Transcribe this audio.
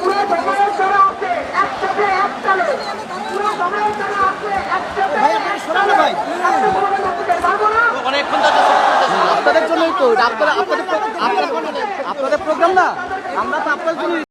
পুরো সমাজের যারা আছে একসাথে একসাথে পুরো সমাজের যারা আছে আপনাদের জন্যই তো আপনারা আপনাদের আপনাদের প্রোগ্রাম না? আমরা তো আপনাদের জন্য